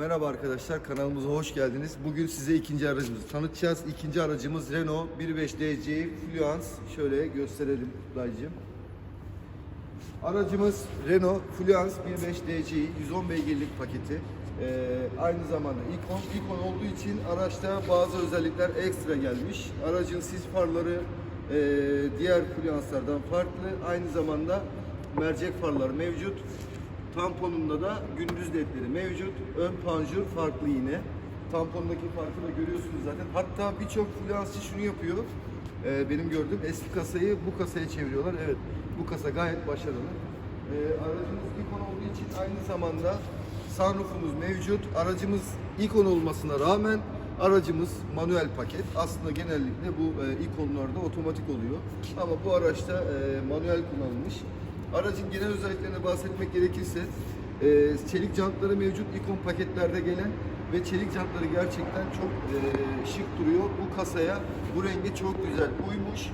Merhaba arkadaşlar kanalımıza hoş geldiniz. Bugün size ikinci aracımızı tanıtacağız. İkinci aracımız Renault 1.5 DC Fluence. Şöyle gösterelim dayıcım. Aracımız Renault Fluence 1.5 DC 110 beygirlik paketi. Ee, aynı zamanda ikon, ikon olduğu için araçta bazı özellikler ekstra gelmiş. Aracın sis farları e, diğer Fluence'lardan farklı. Aynı zamanda mercek farları mevcut. Tamponunda da gündüz ledleri mevcut. Ön panjur farklı yine. Tampondaki farkı da görüyorsunuz zaten. Hatta birçok Fluence'ci şunu yapıyor. Ee, benim gördüğüm eski kasayı bu kasaya çeviriyorlar. Evet bu kasa gayet başarılı. Ee, aracımız ikon olduğu için aynı zamanda sunroofumuz mevcut. Aracımız ikon olmasına rağmen aracımız manuel paket. Aslında genellikle bu e, ikonlarda otomatik oluyor. Ama bu araçta e, manuel kullanılmış. Aracın genel özelliklerine bahsetmek gerekirse e, çelik jantları mevcut ikon paketlerde gelen ve çelik jantları gerçekten çok e, şık duruyor. Bu kasaya bu renge çok güzel uymuş.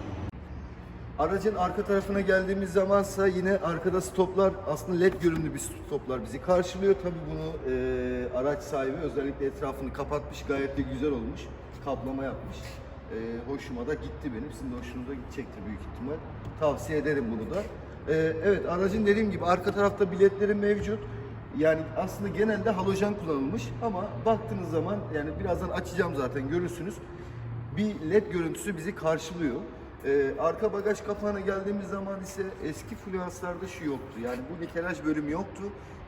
Aracın arka tarafına geldiğimiz zamansa yine arkada stoplar aslında led görünümlü bir stoplar bizi karşılıyor. Tabii bunu e, araç sahibi özellikle etrafını kapatmış gayet de güzel olmuş. Kaplama yapmış. E, hoşuma da gitti benim. Sizin de hoşunuza gidecektir büyük ihtimal. Tavsiye ederim bunu da. E, evet aracın dediğim gibi arka tarafta biletleri mevcut. Yani aslında genelde halojen kullanılmış ama baktığınız zaman yani birazdan açacağım zaten görürsünüz. Bir led görüntüsü bizi karşılıyor. Ee, arka bagaj kapağına geldiğimiz zaman ise eski Fluence'larda şu yoktu. Yani bu nikelaj bölümü yoktu.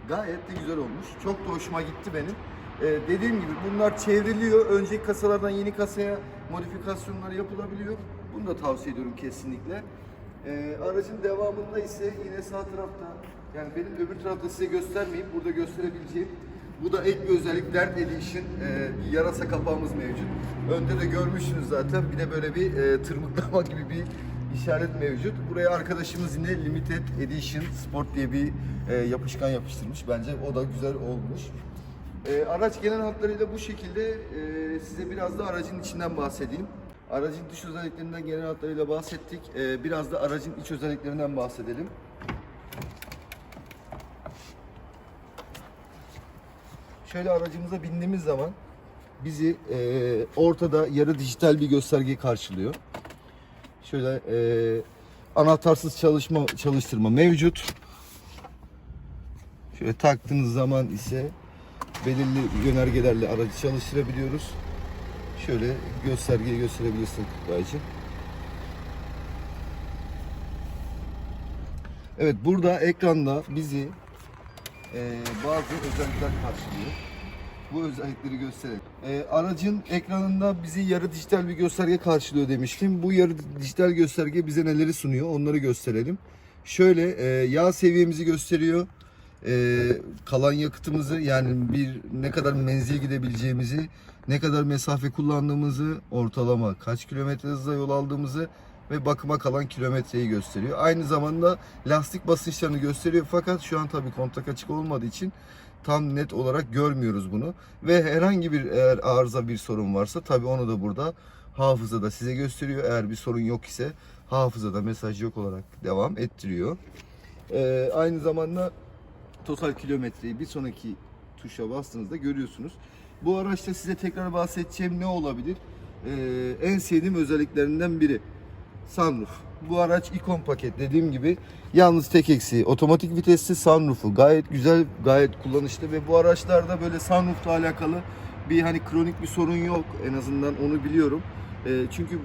Gayet de güzel olmuş. Çok da hoşuma gitti benim. Ee, dediğim gibi bunlar çevriliyor. Önceki kasalardan yeni kasaya modifikasyonlar yapılabiliyor. Bunu da tavsiye ediyorum kesinlikle. Ee, aracın devamında ise yine sağ tarafta yani benim öbür tarafta size göstermeyeyim. Burada gösterebileceğim bu da ek bir özellik Dert Edition e, bir yarasa kapağımız mevcut. Önde de görmüşsünüz zaten. Bir de böyle bir e, tırmıklama gibi bir işaret mevcut. Buraya arkadaşımız yine Limited Edition Sport diye bir e, yapışkan yapıştırmış. Bence o da güzel olmuş. E, araç genel hatlarıyla bu şekilde. E, size biraz da aracın içinden bahsedeyim. Aracın dış özelliklerinden genel hatlarıyla bahsettik. E, biraz da aracın iç özelliklerinden bahsedelim. Şöyle aracımıza bindiğimiz zaman bizi e, ortada yarı dijital bir gösterge karşılıyor. Şöyle e, anahtarsız çalışma çalıştırma mevcut. Şöyle taktığınız zaman ise belirli yönergelerle aracı çalıştırabiliyoruz. Şöyle göstergeyi gösterebilirsin Kutlacığım. Evet burada ekranda bizi e, bazı özellikler karşılıyor. Bu özellikleri gösterelim. E, aracın ekranında bizi yarı dijital bir gösterge karşılıyor demiştim. Bu yarı dijital gösterge bize neleri sunuyor onları gösterelim. Şöyle e, yağ seviyemizi gösteriyor. E, kalan yakıtımızı yani bir ne kadar menzil gidebileceğimizi, ne kadar mesafe kullandığımızı, ortalama kaç kilometre hızla yol aldığımızı ve bakıma kalan kilometreyi gösteriyor. Aynı zamanda lastik basınçlarını gösteriyor fakat şu an tabii kontak açık olmadığı için tam net olarak görmüyoruz bunu. Ve herhangi bir eğer arıza bir sorun varsa tabii onu da burada hafızada size gösteriyor. Eğer bir sorun yok ise hafızada mesaj yok olarak devam ettiriyor. Ee, aynı zamanda total kilometreyi bir sonraki tuşa bastığınızda görüyorsunuz. Bu araçta size tekrar bahsedeceğim ne olabilir? Ee, en sevdiğim özelliklerinden biri sunroof. Bu araç ikon paket dediğim gibi yalnız tek eksiği otomatik vitesli sunroofu gayet güzel gayet kullanışlı ve bu araçlarda böyle sunroofla alakalı bir hani kronik bir sorun yok en azından onu biliyorum. Ee, çünkü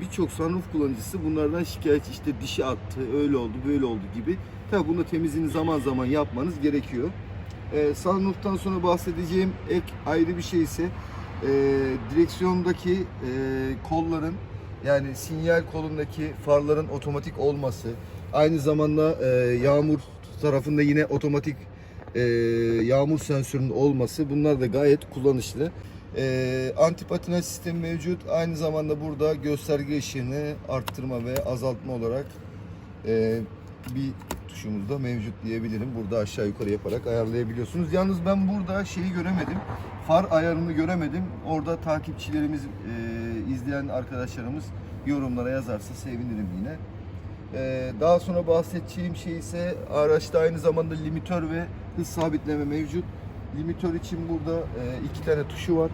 birçok sunroof kullanıcısı bunlardan şikayetçi işte dişi attı öyle oldu böyle oldu gibi. Tabi bunu temizliğini zaman zaman yapmanız gerekiyor. Ee, sunroof'tan sonra bahsedeceğim ek ayrı bir şey ise e, direksiyondaki e, kolların yani sinyal kolundaki farların otomatik olması, aynı zamanda e, yağmur tarafında yine otomatik e, yağmur sensörünün olması bunlar da gayet kullanışlı. E, antipatinaj sistemi mevcut. Aynı zamanda burada gösterge ışığını arttırma ve azaltma olarak e, bir tuşumuz da mevcut diyebilirim. Burada aşağı yukarı yaparak ayarlayabiliyorsunuz. Yalnız ben burada şeyi göremedim. Far ayarını göremedim. Orada takipçilerimiz, e, izleyen arkadaşlarımız yorumlara yazarsa sevinirim yine. E, daha sonra bahsedeceğim şey ise araçta aynı zamanda limitör ve hız sabitleme mevcut. Limitör için burada e, iki tane tuşu var.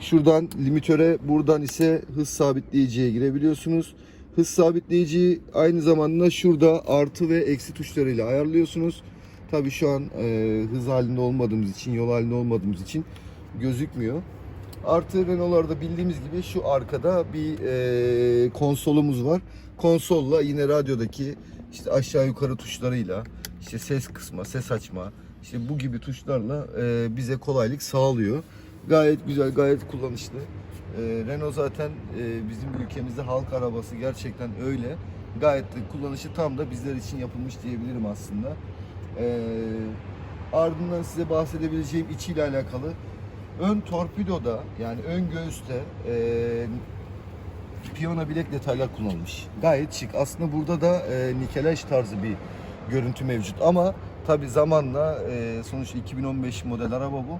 Şuradan limitöre, buradan ise hız sabitleyiciye girebiliyorsunuz. Hız sabitleyiciyi aynı zamanda şurada artı ve eksi tuşlarıyla ayarlıyorsunuz. Tabii şu an e, hız halinde olmadığımız için, yol halinde olmadığımız için gözükmüyor. Artı Renault'larda bildiğimiz gibi şu arkada bir e, konsolumuz var. Konsolla yine radyodaki işte aşağı yukarı tuşlarıyla işte ses kısma, ses açma, işte bu gibi tuşlarla e, bize kolaylık sağlıyor. Gayet güzel, gayet kullanışlı. E, Renault zaten e, bizim ülkemizde halk arabası gerçekten öyle. Gayet de kullanışı tam da bizler için yapılmış diyebilirim aslında. E, ardından size bahsedebileceğim içiyle alakalı ön torpidoda yani ön göğüste e, piyano bilek detaylar kullanılmış. Gayet şık. Aslında burada da e, nikelaj tarzı bir görüntü mevcut ama tabi zamanla e, sonuçta 2015 model araba bu.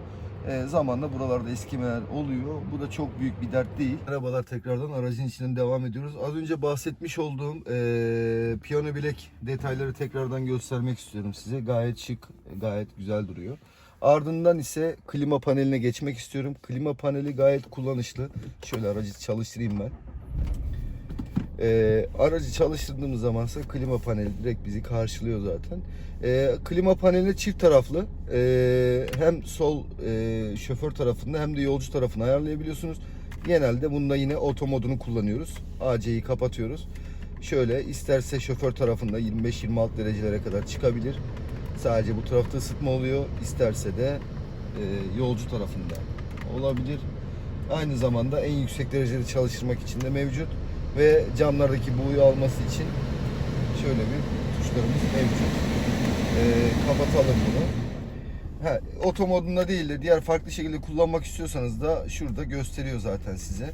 E, zamanla buralarda eskimeler oluyor. Bu da çok büyük bir dert değil. Arabalar tekrardan aracın içinden devam ediyoruz. Az önce bahsetmiş olduğum e, piyano bilek detayları tekrardan göstermek istiyorum size. Gayet şık, gayet güzel duruyor. Ardından ise klima paneline geçmek istiyorum. Klima paneli gayet kullanışlı. Şöyle aracı çalıştırayım ben. Ee, aracı çalıştırdığımız zamansa klima paneli direkt bizi karşılıyor zaten. Ee, klima paneli çift taraflı. Ee, hem sol e, şoför tarafında hem de yolcu tarafını ayarlayabiliyorsunuz. Genelde bunda yine oto modunu kullanıyoruz. AC'yi kapatıyoruz. Şöyle isterse şoför tarafında 25-26 derecelere kadar çıkabilir. Sadece bu tarafta ısıtma oluyor. İsterse de e, yolcu tarafında olabilir. Aynı zamanda en yüksek derecede çalıştırmak için de mevcut. Ve camlardaki buğuyu alması için şöyle bir tuşlarımız mevcut. E, kapatalım bunu. Ha, oto modunda değil de diğer farklı şekilde kullanmak istiyorsanız da şurada gösteriyor zaten size.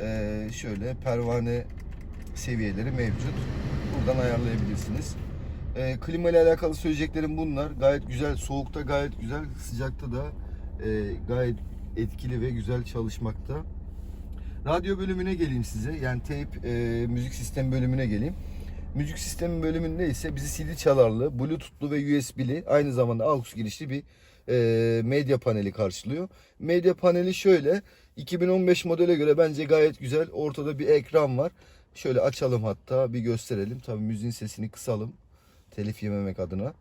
E, şöyle pervane seviyeleri mevcut. Buradan ayarlayabilirsiniz. E, klima ile alakalı söyleyeceklerim bunlar. Gayet güzel, soğukta gayet güzel, sıcakta da e, gayet etkili ve güzel çalışmakta. Radyo bölümüne geleyim size. Yani tape e, müzik sistemi bölümüne geleyim. Müzik sistemi bölümünde ise bizi CD çalarlı, Bluetooth'lu ve USB'li aynı zamanda AUX girişli bir e, medya paneli karşılıyor. Medya paneli şöyle 2015 modele göre bence gayet güzel. Ortada bir ekran var. Şöyle açalım hatta bir gösterelim. Tabii müziğin sesini kısalım. Telif yememek adına.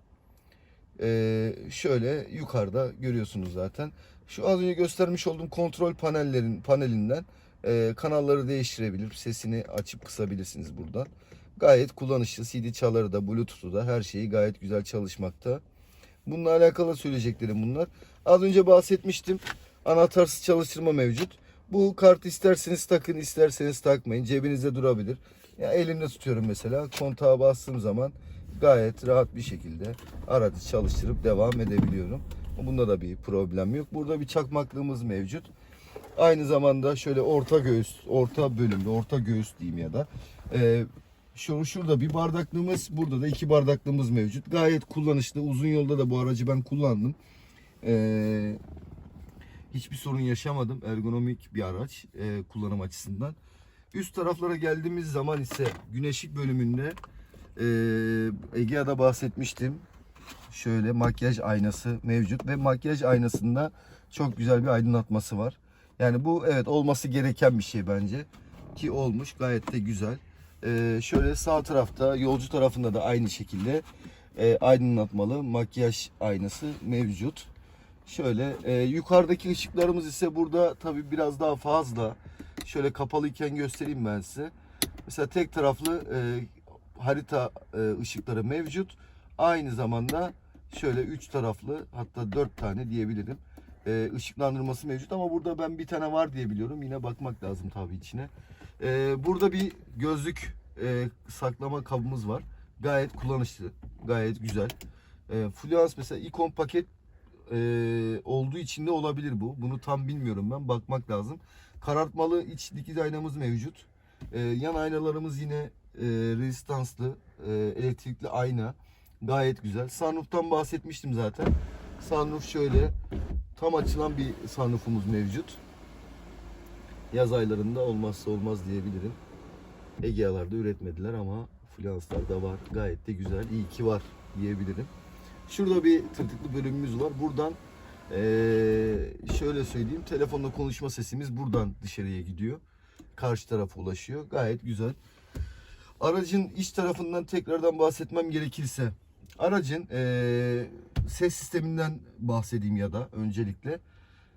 Ee, şöyle yukarıda görüyorsunuz zaten. Şu az önce göstermiş olduğum kontrol panellerin panelinden e, kanalları değiştirebilir. Sesini açıp kısabilirsiniz buradan. Gayet kullanışlı. CD çaları da Bluetooth'u da her şeyi gayet güzel çalışmakta. Bununla alakalı söyleyeceklerim bunlar. Az önce bahsetmiştim. Anahtarsız çalıştırma mevcut. Bu kartı isterseniz takın, isterseniz takmayın. Cebinizde durabilir. Ya elimde tutuyorum mesela. Kontağa bastığım zaman gayet rahat bir şekilde aracı çalıştırıp devam edebiliyorum. Bunda da bir problem yok. Burada bir çakmaklığımız mevcut. Aynı zamanda şöyle orta göğüs, orta bölümde, orta göğüs diyeyim ya da e, şu şurada bir bardaklığımız, burada da iki bardaklığımız mevcut. Gayet kullanışlı. Uzun yolda da bu aracı ben kullandım. E, hiçbir sorun yaşamadım. Ergonomik bir araç e, kullanım açısından. Üst taraflara geldiğimiz zaman ise güneşlik bölümünde e, Egea'da bahsetmiştim. Şöyle makyaj aynası mevcut ve makyaj aynasında çok güzel bir aydınlatması var. Yani bu evet olması gereken bir şey bence. Ki olmuş gayet de güzel. E, şöyle sağ tarafta yolcu tarafında da aynı şekilde e, aydınlatmalı makyaj aynası mevcut. Şöyle e, yukarıdaki ışıklarımız ise burada tabi biraz daha fazla. Şöyle kapalıyken göstereyim ben size. Mesela tek taraflı e, harita e, ışıkları mevcut. Aynı zamanda şöyle üç taraflı hatta dört tane diyebilirim. E, ışıklandırması mevcut ama burada ben bir tane var diye biliyorum. Yine bakmak lazım tabi içine. E, burada bir gözlük e, saklama kabımız var. Gayet kullanışlı, gayet güzel. E, Fluence mesela ikon paket e, olduğu için de olabilir bu. Bunu tam bilmiyorum ben. Bakmak lazım. Karartmalı iç dikiz aynamız mevcut. E, yan aynalarımız yine e, rezistanslı, e, elektrikli ayna. Gayet güzel. Sunroof'tan bahsetmiştim zaten. Sunroof şöyle tam açılan bir sunroofumuz mevcut. Yaz aylarında olmazsa olmaz diyebilirim. Egea'larda üretmediler ama Fluence'larda var. Gayet de güzel. İyi ki var diyebilirim. Şurada bir tırtıklı bölümümüz var. Buradan Ee, şöyle söyleyeyim, telefonla konuşma sesimiz buradan dışarıya gidiyor. Karşı tarafa ulaşıyor. Gayet güzel. Aracın iç tarafından tekrardan bahsetmem gerekirse, aracın ee, ses sisteminden bahsedeyim ya da öncelikle.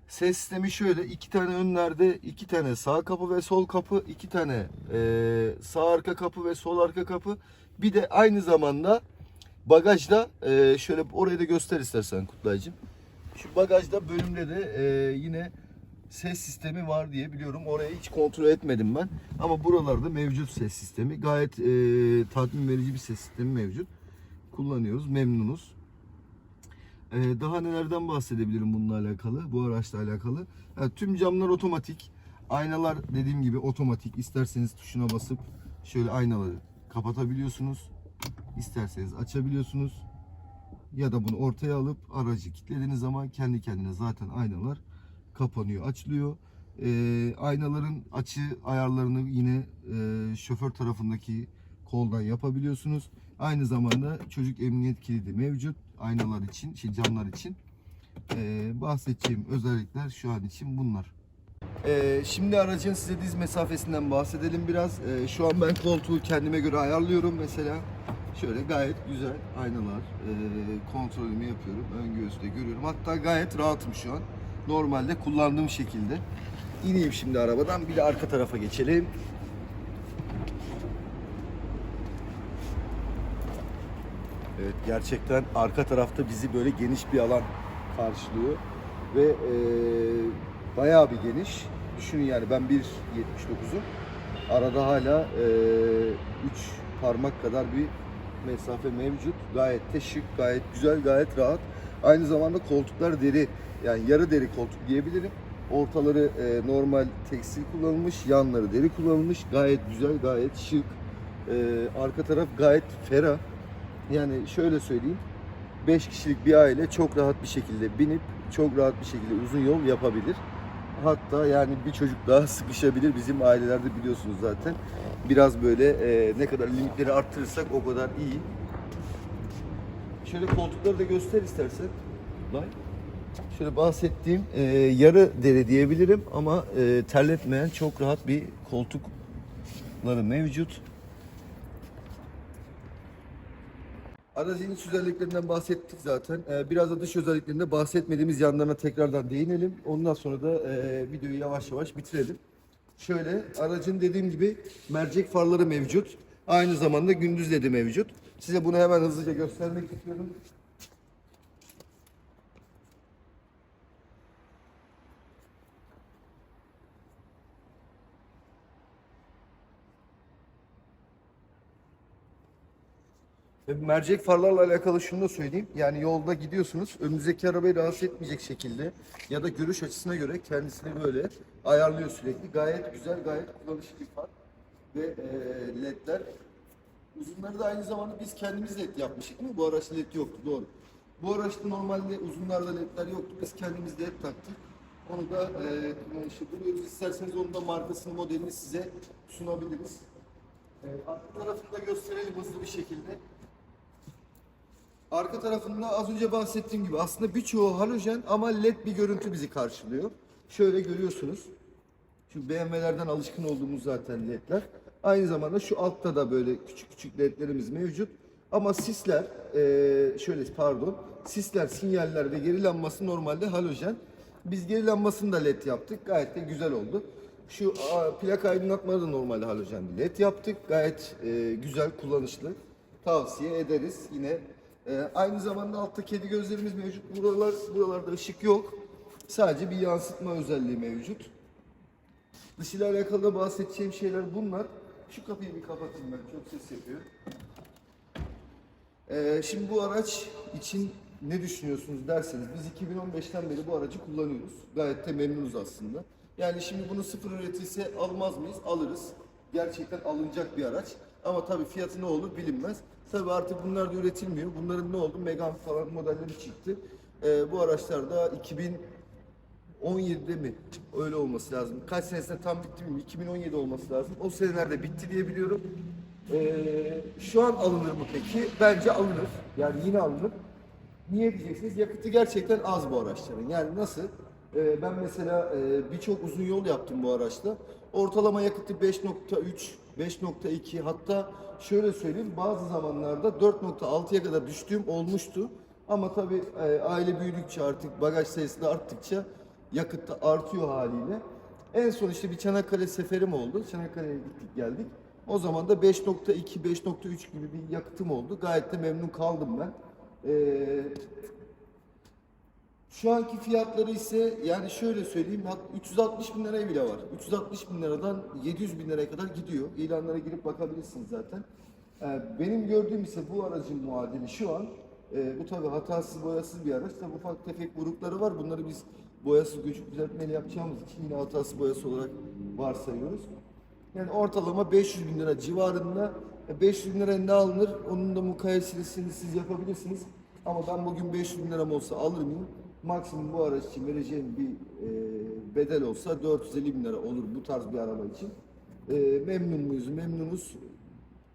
Ses sistemi şöyle iki tane önlerde iki tane sağ kapı ve sol kapı iki tane eee, sağ arka kapı ve sol arka kapı bir de aynı zamanda bagajda eee, şöyle orayı da göster istersen Kutlaycığım. Şu bagajda bölümde de eee, yine ses sistemi var diye biliyorum. Orayı hiç kontrol etmedim ben. Ama buralarda mevcut ses sistemi. Gayet eee, tatmin verici bir ses sistemi mevcut. Kullanıyoruz, memnunuz. Ee, daha nelerden bahsedebilirim bununla alakalı, bu araçla alakalı. Ha, tüm camlar otomatik. Aynalar dediğim gibi otomatik. İsterseniz tuşuna basıp şöyle aynaları kapatabiliyorsunuz. İsterseniz açabiliyorsunuz. Ya da bunu ortaya alıp aracı kilitlediğiniz zaman kendi kendine zaten aynalar kapanıyor, açılıyor. Ee, aynaların açı ayarlarını yine e, şoför tarafındaki koldan yapabiliyorsunuz. Aynı zamanda çocuk emniyet kilidi mevcut aynalar için, şey camlar için. Ee, bahsedeceğim özellikler şu an için bunlar. Ee, şimdi aracın size diz mesafesinden bahsedelim biraz. Ee, şu an ben koltuğu kendime göre ayarlıyorum mesela. Şöyle gayet güzel aynalar, ee, kontrolümü yapıyorum. Ön göğüste görüyorum. Hatta gayet rahatım şu an. Normalde kullandığım şekilde. İneyim şimdi arabadan. Bir de arka tarafa geçelim. Evet gerçekten arka tarafta bizi böyle geniş bir alan karşılıyor ve e, bayağı bir geniş. Düşünün yani ben 1.79'um. Arada hala 3 parmak kadar bir mesafe mevcut. Gayet de şık, gayet güzel, gayet rahat. Aynı zamanda koltuklar deri yani yarı deri koltuk diyebilirim. Ortaları e, normal tekstil kullanılmış, yanları deri kullanılmış. Gayet güzel, gayet şık. E, arka taraf gayet ferah. Yani şöyle söyleyeyim. 5 kişilik bir aile çok rahat bir şekilde binip çok rahat bir şekilde uzun yol yapabilir. Hatta yani bir çocuk daha sıkışabilir. Bizim ailelerde biliyorsunuz zaten. Biraz böyle e, ne kadar limitleri arttırırsak o kadar iyi. Şöyle koltukları da göster istersen. Lan. Şöyle bahsettiğim e, yarı deri diyebilirim ama e, terletmeyen çok rahat bir koltukları mevcut. Aracın iç özelliklerinden bahsettik zaten. Ee, biraz da dış özelliklerinde bahsetmediğimiz yanlarına tekrardan değinelim. Ondan sonra da e, videoyu yavaş yavaş bitirelim. Şöyle aracın dediğim gibi mercek farları mevcut. Aynı zamanda gündüz ledi mevcut. Size bunu hemen hızlıca göstermek istiyorum. Mercek farlarla alakalı şunu da söyleyeyim. Yani yolda gidiyorsunuz, önünüzdeki arabayı rahatsız etmeyecek şekilde ya da görüş açısına göre kendisini böyle ayarlıyor sürekli. Gayet güzel, gayet kullanışlı bir far. Ve e, ledler. Uzunları da aynı zamanda biz kendimiz led yapmıştık mi? Bu araçta led yoktu, doğru. Bu araçta normalde uzunlarda ledler yoktu. Biz kendimiz led taktık. Onu da e, kullanışlı buluyoruz. İsterseniz onun da markasını, modelini size sunabiliriz. E, arka tarafını gösterelim hızlı bir şekilde. Arka tarafında az önce bahsettiğim gibi aslında birçoğu halojen ama led bir görüntü bizi karşılıyor. Şöyle görüyorsunuz. Şu BMW'lerden alışkın olduğumuz zaten ledler. Aynı zamanda şu altta da böyle küçük küçük ledlerimiz mevcut. Ama sisler, şöyle pardon, sisler, sinyaller ve geri lambası normalde halojen. Biz geri lambasını da led yaptık. Gayet de güzel oldu. Şu plak aydınlatmaları da normalde halojen led yaptık. Gayet güzel, kullanışlı. Tavsiye ederiz. Yine ee, aynı zamanda altta kedi gözlerimiz mevcut. Buralar, buralarda ışık yok. Sadece bir yansıtma özelliği mevcut. Dışıyla alakalı da bahsedeceğim şeyler bunlar. Şu kapıyı bir kapatayım ben. Çok ses yapıyor. Ee, şimdi bu araç için ne düşünüyorsunuz derseniz biz 2015'ten beri bu aracı kullanıyoruz. Gayet de memnunuz aslında. Yani şimdi bunu sıfır üretilse almaz mıyız? Alırız. Gerçekten alınacak bir araç. Ama tabii fiyatı ne olur bilinmez. Tabii artık bunlar da üretilmiyor. Bunların ne oldu? Megane falan modelleri çıktı. Ee, bu araçlar da 2017'de mi? Öyle olması lazım. Kaç senesinde tam bitti bilmiyorum. 2017 olması lazım. O senelerde bitti diye biliyorum. Ee, şu an alınır mı peki? Bence alınır. Yani yine alınır. Niye diyeceksiniz? Yakıtı gerçekten az bu araçların. Yani nasıl? Ee, ben mesela e, birçok uzun yol yaptım bu araçta. Ortalama yakıtı 5.3, 5.2 hatta şöyle söyleyeyim bazı zamanlarda 4.6'ya kadar düştüğüm olmuştu. Ama tabii e, aile büyüdükçe artık bagaj sayısı da arttıkça yakıt da artıyor haliyle. En son işte bir Çanakkale seferim oldu. Çanakkale'ye gittik geldik. O zaman da 5.2, 5.3 gibi bir yakıtım oldu. Gayet de memnun kaldım ben. Ee, şu anki fiyatları ise yani şöyle söyleyeyim hat- 360 bin liraya bile var. 360 bin liradan 700 bin liraya kadar gidiyor. İlanlara girip bakabilirsiniz zaten. Ee, benim gördüğüm ise bu aracın muadili şu an e, bu tabi hatasız boyasız bir araç. Tabi ufak tefek burukları var. Bunları biz boyasız göçük düzeltmeli yapacağımız için yine hatasız boyası olarak varsayıyoruz. Yani ortalama 500 bin lira civarında. E, 500 bin lira ne alınır? Onun da mukayesesini siz yapabilirsiniz. Ama ben bugün 500 bin liram olsa alır mıyım? Maksimum bu araç için vereceğim bir e, bedel olsa 450 bin lira olur bu tarz bir araba için. E, memnun muyuz? Memnunuz.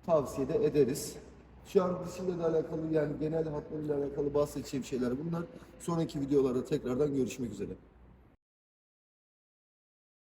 Tavsiye de ederiz. Şu an dışıyla da alakalı yani genel hatlarıyla alakalı bahsedeceğim şeyler bunlar. Sonraki videolarda tekrardan görüşmek üzere.